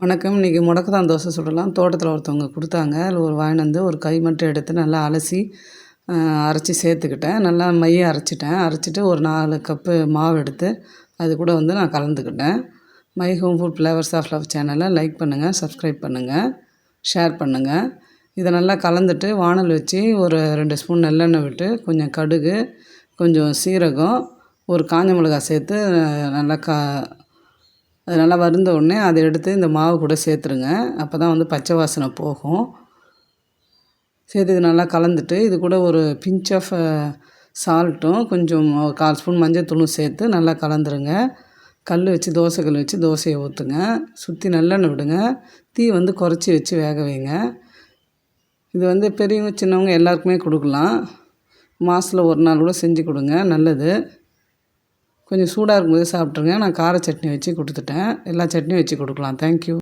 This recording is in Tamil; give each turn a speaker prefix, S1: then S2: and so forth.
S1: வணக்கம். இன்றைக்கி முடக்கத்தான் தோசை சுடலாம். தோட்டத்தில் ஒருத்தவங்க கொடுத்தாங்க. அதில் ஒரு வாங்கிட்டு வந்து ஒரு கை மட்டும் எடுத்து நல்லா அலசி அரைச்சி சேர்த்துக்கிட்டேன். நல்லா மைய அரைச்சிட்டேன். அரைச்சிட்டு ஒரு நாலு கப்பு மாவு எடுத்து அது கூட வந்து நான் கலந்துக்கிட்டேன். My home food flavours of love சேனலை லைக் பண்ணுங்கள் சப்ஸ்கிரைப் பண்ணுங்கள் ஷேர் பண்ணுங்கள் இதை நல்லா கலந்துட்டு வானல் வச்சு ஒரு ரெண்டு ஸ்பூன் நல்லெண்ணெய் விட்டு கொஞ்சம் கடுகு கொஞ்சம் சீரகம் ஒரு காஞ்ச மிளகாய் சேர்த்து நல்லா கா அது நல்லா வருந்த உடனே அதை எடுத்து இந்த மாவு கூட சேர்த்துருங்க. அப்போ தான் வந்து பச்சை வாசனை போகும். சேர்த்து இது நல்லா கலந்துட்டு இது கூட ஒரு பிஞ்ச் ஆஃப் சால்ட்டும் கொஞ்சம் கால் ஸ்பூன் மஞ்சள் தூளும் சேர்த்து நல்லா கலந்துருங்க. கல் வச்சு தோசை கல் வச்சு தோசையை ஊற்றுங்க சுற்றி நல்லெண்ணெய் விடுங்க. தீ வந்து குறைச்சி வச்சு வேக வைங்க. இது வந்து பெரியவங்க சின்னவங்க எல்லாருக்குமே கொடுக்கலாம். மாதத்தில் ஒரு நாள் கூட செஞ்சு கொடுங்க. நல்லது. கொஞ்சம் சூடாக இருக்கும்போது சாப்பிட்ருங்க. நான் கார சட்னி வச்சு கொடுத்துட்டேன். எல்லா சட்னியும் வச்சு கொடுக்கலாம். தேங்க்யூ